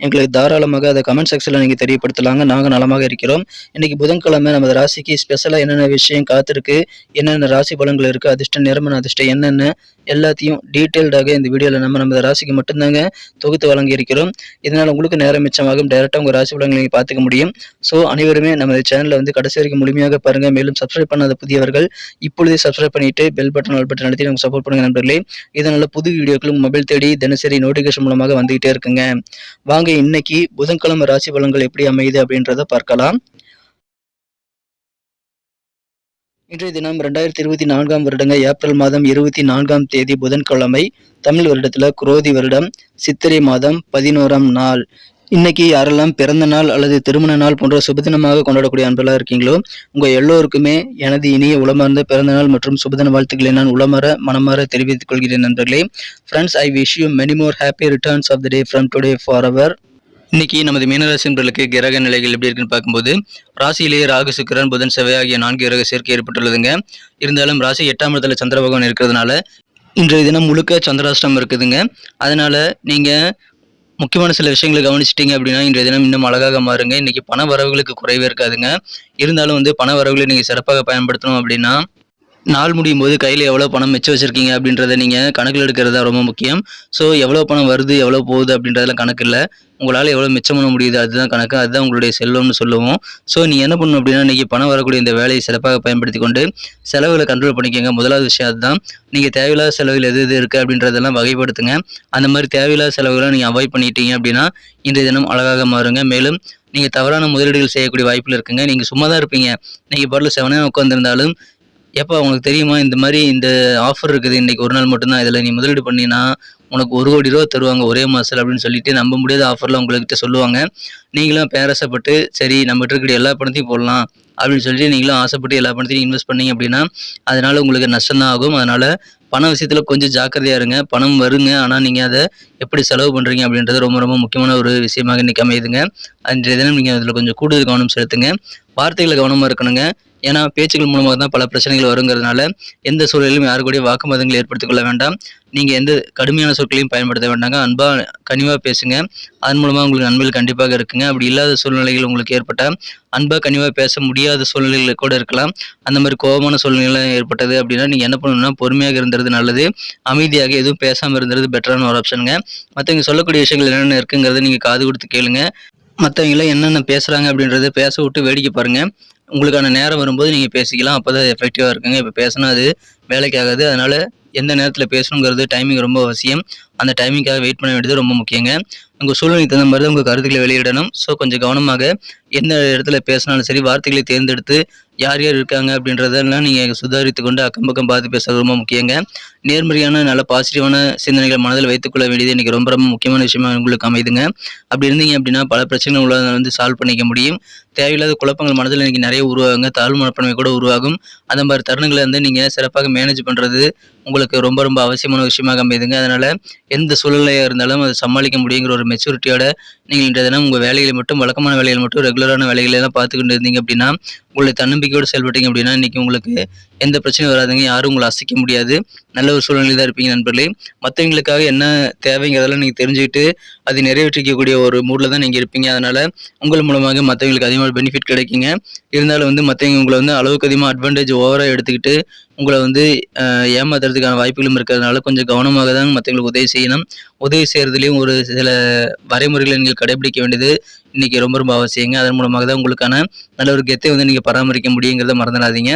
எங்களுக்கு தாராளமாக அதை கமெண்ட் செக்ஷனில் நீங்கள் தெரியப்படுத்தலாங்க. நாங்கள் நலமாக இருக்கிறோம். இன்றைக்கி புதன்கிழமை நமது ராசிக்கு ஸ்பெஷலாக என்னென்ன விஷயம் காத்திருக்கு என்னென்ன ராசி பலன்கள் இருக்குது அதிர்ஷ்டம் நிறமன அதிர்ஷ்டம் என்னென்ன எல்லாத்தையும் டீட்டெயில்டாக இந்த வீடியோவில் நம்ம நமது ராசிக்கு மட்டும்தாங்க தொகுத்து வழங்கி இருக்கிறோம். இதனால் உங்களுக்கு நேரம் மிச்சமாகும். டைரெக்டாக உங்கள் ராசி பலன்களை நீங்கள் பார்த்துக்க முடியும். ஸோ அனைவருமே நமது சேனலில் வந்து கடைசி வரைக்கும் முழுமையாக பாருங்கள் மேலும் சப்ஸ்கிரைப் பண்ணாத புதியவர்கள் இப்பொழுதே சப்ஸ்கிரைப் பண்ணிட்டு பெல் பட்டன் ஆல் பட்டன் நடத்தி நமக்கு சப்போர்ட் பண்ணுங்கள் நண்பர்களே. இதனால் புது வீடியோக்களும் மொபைல் தேடி தினசரி நோட்டிஃபிகேஷன் மூலமாக வந்துகிட்டே இருக்குங்க. வாங்க இன்னைக்கு புதன்கிழமை ராசி பலன்கள் எப்படி அமையுது அப்படின்றத பார்க்கலாம். இன்றைய தினம் ரெண்டாயிரத்தி இருபத்தி நான்காம் வருடங்க ஏப்ரல் மாதம் இருபத்தி நான்காம் தேதி புதன்கிழமை தமிழ் வருடத்துல குரோதி வருடம் சித்திரை மாதம் பதினோராம் நாள். இன்னைக்கு யாரெல்லாம் பிறந்த நாள் அல்லது திருமண நாள் போன்ற சுபதினமாக கொண்டாடக்கூடிய அன்பெல்லாம் இருக்கீங்களோ உங்க எல்லோருக்குமே எனது இனிய உளமார்ந்த பிறந்த நாள் மற்றும் சுபதின வாழ்த்துக்களை நான் உளமாற மனமாற தெரிவித்துக் கொள்கிறேன் நண்பர்களே. Friends I wish you many more happy returns of the day from today for our இன்னைக்கு நமது மீனராசி நண்பர்களுக்கு கிரக நிலைகள் எப்படி இருக்குன்னு பார்க்கும்போது ராசியிலேயே ராகு சுக்கரன் புதன் செவ்வாய் ஆகிய நான்கு கிரக சேர்க்கை ஏற்பட்டுள்ளதுங்க. இருந்தாலும் ராசி எட்டாம் இடத்துல சந்திர பகவான் இருக்கிறதுனால இன்றைய தினம் முழுக்க சந்திராஷ்டம் இருக்குதுங்க. அதனால நீங்கள் முக்கியமான சில விஷயங்களை கவனிச்சிட்டிங்க அப்படின்னா இன்றைய தினம் இன்னும் அழகாக மாறுங்க. இன்னைக்கு பண வரவுகளுக்கு குறைவே இருக்காதுங்க. இருந்தாலும் வந்து பண வரவுகளை நீங்கள் சிறப்பாக பயன்படுத்தணும் அப்படின்னா நாள் முடியும் போது கையில் எவ்வளோ பணம் மிச்சம் வச்சுருக்கீங்க அப்படின்றத நீங்கள் கணக்கில் எடுக்கிறது தான் ரொம்ப முக்கியம். ஸோ எவ்வளோ பணம் வருது எவ்வளோ போகுது அப்படின்றதெல்லாம் கணக்கு இல்லை. உங்களால் எவ்வளோ மிச்சம் பண்ண முடியுது அதுதான் கணக்கு. அதுதான் உங்களுடைய செல்வம்னு சொல்லுவோம். ஸோ நீங்கள் என்ன பண்ணணும் அப்படின்னா இன்றைக்கி பணம் வரக்கூடிய இந்த வேலையை சிறப்பாக பயன்படுத்தி கொண்டு செலவுகளை கண்ட்ரோல் பண்ணிக்கோங்க. முதலாவது விஷயம் அதுதான். நீங்கள் தேவையில்லாத செலவுகள் எது எது இருக்குது அப்படின்றதெல்லாம் வகைப்படுத்துங்க. அந்த மாதிரி தேவையில்லாத செலவுகளை நீங்கள் அவாய்ட் பண்ணிட்டீங்க அப்படின்னா இன்றைய தினம் அழகாக மாறுங்க. மேலும் நீங்கள் தவறான முதலீடுகள் செய்யக்கூடிய வாய்ப்பில் இருக்குங்க. நீங்கள் சும்மா தான் இருப்பீங்க. நீங்கள் பாட்டில் செவனே உட்காந்துருந்தாலும் எப்போ உங்களுக்கு தெரியுமா? இந்த மாதிரி இந்த ஆஃபர் இருக்குது. இன்றைக்கி ஒரு நாள் மட்டும்தான். இதில் நீ முதலீடு பண்ணினா உனக்கு ஒரு கோடி ரூபா தருவாங்க ஒரே மாதத்தில் அப்படின்னு சொல்லிட்டு நம்ப முடியாத ஆஃபர்லாம் உங்கள்கிட்ட சொல்லுவாங்க. நீங்களும் பேரசப்பட்டு சரி நம்மகிட்ட இருக்கிற எல்லா பணத்தையும் போடலாம் அப்படின்னு சொல்லிட்டு நீங்களும் ஆசைப்பட்டு எல்லா பணத்தையும் இன்வெஸ்ட் பண்ணீங்க அப்படின்னா அதனால் உங்களுக்கு நஷ்டம் தான் ஆகும். அதனால் பண விஷயத்தில் கொஞ்சம் ஜாக்கிரதையாக இருங்க பணம் வருங்க. ஆனால் நீங்கள் அதை எப்படி செலவு பண்ணுறீங்க அப்படின்றது ரொம்ப ரொம்ப முக்கியமான ஒரு விஷயமாக இன்றைக்கி அமையுதுங்க. அன்றைய தினம் நீங்கள் அதில் கொஞ்சம் கூடுதல் கவனம் செலுத்துங்க. வார்த்தைகளை கவனமாக இருக்கணுங்க. ஏன்னா பேச்சுக்கள் மூலமாக தான் பல பிரச்சனைகள் வருங்கிறதுனால எந்த சூழலிலும் யாரு கூட வாக்குமதங்களை ஏற்படுத்திக் கொள்ள வேண்டாம். நீங்கள் எந்த கடுமையான சொற்களையும் பயன்படுத்த வேண்டாங்க. அன்பாக கனிவாக பேசுங்க. அதன் மூலமாக உங்களுக்கு நன்மைகள் கண்டிப்பாக இருக்குங்க. அப்படி இல்லாத சூழ்நிலைகள் உங்களுக்கு ஏற்பட்டால் அன்பாக கனிவாக பேச முடியாத சூழ்நிலைகள் கூட இருக்கலாம். அந்த மாதிரி கோபமான சூழ்நிலைலாம் ஏற்பட்டது அப்படின்னா நீங்கள் என்ன பண்ணணும்னா பொறுமையாக இருந்தது நல்லது. அமைதியாக எதுவும் பேசாமல் இருந்தது பெட்டரான ஒரு ஆப்ஷனுங்க மற்றவங்க சொல்லக்கூடிய விஷயங்கள் என்னென்ன இருக்குங்கிறத நீங்கள் காது கொடுத்து கேளுங்க. மற்றவங்களாம் என்னென்ன பேசுகிறாங்க அப்படின்றத பேச விட்டு வேடிக்கை பாருங்கள் உங்களுக்கான நேரம் வரும்போது நீங்கள் பேசிக்கலாம். அப்போ தான் எஃபெக்டிவாக இருக்குங்க. இப்போ பேசினா அது வேலைக்கு ஆகாது. அதனால் எந்த நேரத்தில் பேசணுங்கிறது டைமிங் ரொம்ப அவசியம். அந்த டைமிங்காக வெயிட் பண்ண வேண்டியது ரொம்ப முக்கியங்க. உங்கள் சூழ்நிலைக்கு தகுந்த மாதிரி தான் உங்கள் கருத்துக்களை வெளியிடணும். ஸோ கொஞ்சம் கவனமாக எந்த இடத்துல பேசினாலும் சரி வார்த்தைகளை தேர்ந்தெடுத்து யார் யார் இருக்காங்க அப்படின்றதெல்லாம் நீங்கள் சுதாரித்து கொண்டு அக்கம் பக்கம் பார்த்து பேசுறது ரொம்ப முக்கியங்க. நேர்மறையான நல்ல பாசிட்டிவான சிந்தனைகளை மனதில் வைத்துக்கொள்ள வேண்டியது இன்றைக்கி ரொம்ப ரொம்ப முக்கியமான விஷயமா உங்களுக்கு அமைதுங்க. அப்படி இருந்தீங்க அப்படின்னா பல பிரச்சனைகள் உள்ளதை வந்து சால்வ் பண்ணிக்க முடியும். தேவையில்லாத குழப்பங்கள் மனதில் இன்றைக்கி நிறைய உருவாகுங்க. தாழ்வு மனப்பான்மை கூட உருவாகும். அந்த மாதிரி தருணங்களை வந்து நீங்கள் சிறப்பாக மேனேஜ் பண்ணுறது உங்களுக்கு ரொம்ப ரொம்ப அவசியமான விஷயமாக அமைதுங்க. அதனால் எந்த சூழ்நிலையாக இருந்தாலும் அதை சமாளிக்க முடியுங்கிற ஒரு மெச்சூரிட்டியோட நீங்கள் இன்றைய தினம் உங்கள் வேலைகளை மட்டும் வழக்கமான வேலைகள் மட்டும் ரெகுலரான வேலைகளெல்லாம் பார்த்துக்கிட்டு இருந்தீங்க அப்படின்னா உங்களுடைய தன்னம்பிக்கையோடு செயல்பட்டீங்க அப்படின்னா இன்றைக்கி உங்களுக்கு எந்த பிரச்சனையும் வராதுங்க. யாரும் உங்களை அசைக்க முடியாது. நல்ல ஒரு சூழ்நிலை தான் இருப்பீங்க நண்பர்களே. மற்றவங்களுக்காக என்ன தேவைங்கிறதெல்லாம் நீங்கள் தெரிஞ்சுக்கிட்டு அதை நிறைவேற்றிக்கக்கூடிய ஒரு மூடில் தான் நீங்கள் இருப்பீங்க. அதனால் உங்கள் மூலமாக மற்றவங்களுக்கு அதிகமாக பெனிஃபிட் கிடைக்குங்க. இருந்தாலும் வந்து மற்றவங்க உங்களை வந்து அளவுக்கு அதிகமாக அட்வான்டேஜ் ஓவராக எடுத்துக்கிட்டு உங்களை வந்து ஏமாத்துறதுக்கான வாய்ப்புகளும் இருக்கிறதுனால கொஞ்சம் கவனமாக தான் மற்றவங்களுக்கு உதவி செய்யணும். உதவி செய்கிறதுலேயும் ஒரு சில வரைமுறைகளை நீங்கள் கடைபிடிக்க வேண்டியது இன்றைக்கி ரொம்ப ரொம்ப அவசியங்க. அதன் மூலமாக தான் உங்களுக்கான நல்ல ஒரு கெத்தை வந்து நீங்கள் பராமரிக்க முடியுங்கிறத மறந்துடாதீங்க.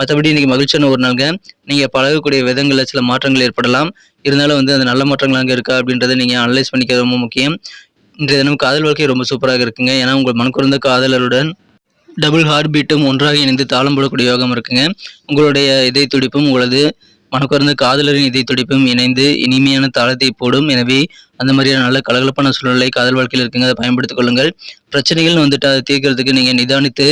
மற்றபடி இன்றைக்கி மகிழ்ச்சியான ஒரு நாளுங்க. நீங்கள் பழகக்கூடிய விதங்களில் சில மாற்றங்கள் ஏற்படலாம். இருந்தாலும் வந்து அந்த நல்ல மாற்றங்கள் அங்கே இருக்கா அப்படின்றத நீங்கள் அனலைஸ் பண்ணிக்க ரொம்ப முக்கியம். இன்றைய தினம் காதல் வாழ்க்கை ரொம்ப சூப்பராக இருக்குங்க. ஏன்னா உங்கள் மனக்குறந்த காதலருடன் டபுள் ஹார்ட் பீட்டும் ஒன்றாக இணைந்து தாளம் போடக்கூடிய யோகம் இருக்குங்க. உங்களுடைய இதய துடிப்பும் உங்களது மனக்குறந்த காதலரின் இதய துடிப்பும் இணைந்து இனிமையான தாளத்தை போடும். எனவே அந்த மாதிரியான நல்ல கலகலப்பான சூழ்நிலை காதல் வாழ்க்கையில் இருக்குங்க. அதை பயன்படுத்திக் கொள்ளுங்கள். பிரச்சனைகள் வந்துட்டு அதை தீர்க்கிறதுக்கு நீங்கள் நிதானித்து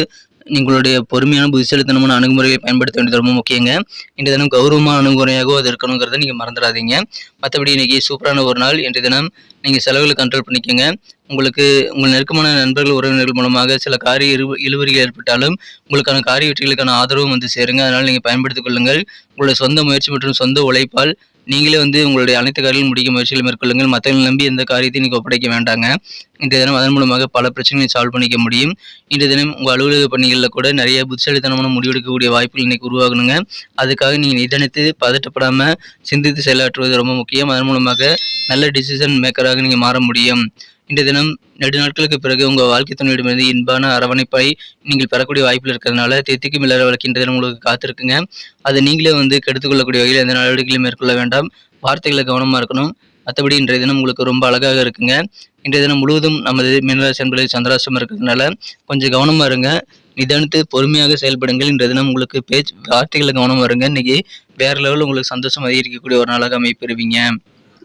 நீங்களுடைய பொறுமையான புத்திசாலித்தனமான அணுகுமுறையை பயன்படுத்த வேண்டியது ரொம்ப முக்கியங்க. இன்றைய தினம் கௌரவமான அணுகுமுறையாகவும் அது இருக்கணுங்கிறத நீங்கள் மறந்துடாதீங்க. மற்றபடி இன்றைக்கி சூப்பரான ஒரு நாள். இன்றைய தினம் நீங்கள் செலவுகளை கண்ட்ரோல் பண்ணிக்கோங்க. உங்களுக்கு உங்கள் நெருக்கமான நண்பர்கள் உறவினர்கள் மூலமாக சில காரிய இரு இழுவறிகள் ஏற்பட்டாலும் உங்களுக்கான காரிய வெற்றிகளுக்கான ஆதரவும் வந்து சேருங்க. அதனால் நீங்கள் பயன்படுத்திக் கொள்ளுங்கள். உங்களுடைய சொந்த முயற்சி மற்றும் சொந்த உழைப்பால் நீங்களே வந்து உங்களுடைய அனைத்து காரியங்களும் முடிக்க முயற்சிகளை மேற்கொள்ளுங்கள். மற்றவங்களை நம்பி எந்த காரியத்தையும் நீங்கள் ஒப்படைக்க வேண்டாங்க. இன்றைய தினம் அதன் மூலமாக பல பிரச்சனைகளை சால்வ் பண்ணிக்க முடியும். இன்றைய தினம் உங்கள் அலுவலக பணிகளில் கூட நிறைய புத்திசாலித்தனமான முடிவெடுக்கக்கூடிய வாய்ப்புகள் இன்னைக்கு உருவாகணுங்க. அதுக்காக நீங்கள் நிதானித்து பதட்டப்படாமல் சிந்தித்து செயலாற்றுவது ரொம்ப முக்கியம். அதன் மூலமாக நல்ல டிசிஷன் மேக்கராக நீங்கள் மாற முடியும். இன்றைய தினம் நெடு நாட்களுக்கு பிறகு உங்கள் வாழ்க்கை துணையிடமிருந்து இன்பான அரவணைப்பை நீங்கள் பெறக்கூடிய வாய்ப்பில் இருக்கிறதுனால தித்திக்கும் இல்லாத வழக்கு இன்றைய தினம் உங்களுக்கு காத்திருக்குங்க. அதை நீங்களே வந்து கெடுத்துக்கொள்ளக்கூடிய வகையில் எந்த நடவடிக்கைகளும் மேற்கொள்ள வேண்டாம். வார்த்தைகளை கவனமாக இருக்கணும். மற்றபடி இன்றைய தினம் உங்களுக்கு ரொம்ப அழகாக இருக்குங்க. இன்றைய தினம் முழுவதும் நமது மீனராசி என்பது சந்திராசம் இருக்கிறதுனால கொஞ்சம் கவனமாக இருங்க. நிதானித்து பொறுமையாக செயல்படுங்கள். இன்றைய தினம் உங்களுக்கு பேச்சு வார்த்தைகளை கவனமாக இருங்க. இன்னைக்கு வேற லெவலில் உங்களுக்கு சந்தோஷம் அதிகரிக்கக்கூடிய ஒரு நாளாக அமைப்பெறுவீங்க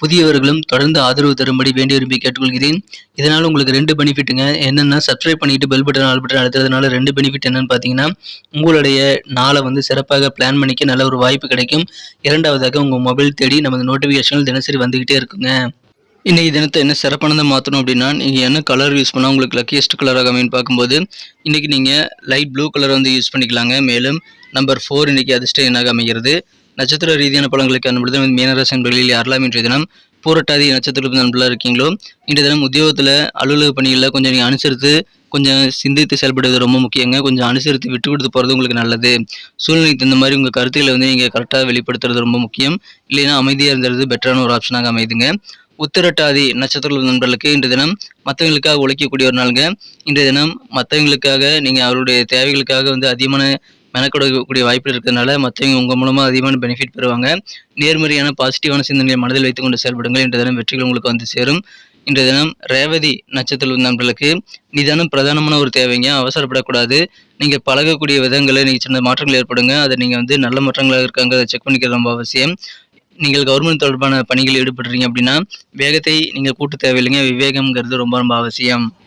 புதியவர்களும் தொடர்ந்து ஆதரவு தரும்படி வேண்டி விரும்பி கேட்டுக்கொள்கிறேன். இதனால் உங்களுக்கு ரெண்டு பெனிஃபிட்டுங்க என்னென்னா சப்ஸ்கிரைப் பண்ணிட்டு பெல் பட்டன் ஆல் பட்டன் அழுத்துறதுனால ரெண்டு பெனிஃபிட் என்னன்னு பார்த்தீங்கன்னா உங்களுடைய நாளை வந்து சிறப்பாக பிளான் பண்ணிக்க நல்ல ஒரு வாய்ப்பு கிடைக்கும். இரண்டாவதாக உங்கள் மொபைல் தேடி நமது நோட்டிஃபிகேஷன்கள் தினசரி வந்துக்கிட்டே இருக்குங்க. இன்றைக்கி தினத்தை என்ன சிறப்பானதை மாற்றணும் அப்படின்னா நீங்கள் என்ன கலர் யூஸ் பண்ணால் உங்களுக்கு லக்கியஸ்ட் கலராக அமைன்னு பார்க்கும்போது இன்றைக்கி நீங்கள் லைட் ப்ளூ கலர் வந்து யூஸ் பண்ணிக்கலாங்க. மேலும் நம்பர் ஃபோர் இன்றைக்கி அதிர்ஷ்டம் என்னாக அமைகிறது. நட்சத்திர ரீதியான பலன்களுக்கு அனுப்பி மீனராசி என்பர்களில் யாரெல்லாம் இன்றைய தினம் பூரட்டாதி நட்சத்திரத்தில் நண்பர்களாக இருக்கீங்களோ இன்றைய தினம் உத்தியோகத்தில் அலுவலக பணிகளில் கொஞ்சம் நீங்கள் அனுசரித்து கொஞ்சம் சிந்தித்து செயல்படுவது ரொம்ப முக்கியங்க. கொஞ்சம் அனுசரித்து விட்டு கொடுத்து போகிறது உங்களுக்கு நல்லது. சூழ்நிலைக்கு தகுந்த மாதிரி உங்கள் கருத்துக்களை வந்து நீங்கள் கரெக்டாக வெளிப்படுத்துறது ரொம்ப முக்கியம். இல்லைன்னா அமைதியாக இருந்தது பெட்டரான ஒரு ஆப்ஷனாக அமைதுங்க. உத்திரட்டாதி நட்சத்திர நண்பர்களுக்கு இன்றைய தினம் மற்றவங்களுக்காக உழைக்கக்கூடிய ஒரு நாளுங்க. இன்றைய தினம் மற்றவங்களுக்காக நீங்கள் அவருடைய தேவைகளுக்காக வந்து அதிகமான மெனக்கொடக்கூடிய வாய்ப்பு இருக்கிறதுனால மற்றவங்க உங்கள் மூலமாக அதிகமான பெனிஃபிட் பெறுவாங்க. நேர்மறையான பாசிட்டிவான சிந்தனையை மனதில் வைத்துக்கொண்டு செயல்படுங்கள். இன்றைய தினம் வெற்றிகள் உங்களுக்கு வந்து சேரும். இன்றைய தினம் ரேவதி நட்சத்திர நண்பர்களுக்கு நிதானம் பிரதானமான ஒரு தேவைங்க. அவசரப்படக்கூடாது. நீங்கள் பழகக்கூடிய விதங்களை நீங்கள் சின்ன மாற்றங்கள் ஏற்படுங்க. அதை நீங்கள் வந்து நல்ல மாற்றங்களாக இருக்காங்க. அதை செக் பண்ணிக்கிறது ரொம்ப அவசியம். நீங்கள் கவர்மெண்ட் தொடர்பான பணிகளில் ஈடுபடுறீங்க அப்படின்னா வேகத்தை நீங்கள் கூட்டு தேவையில்லைங்க. விவேகம்ங்கிறது ரொம்ப ரொம்ப அவசியம்.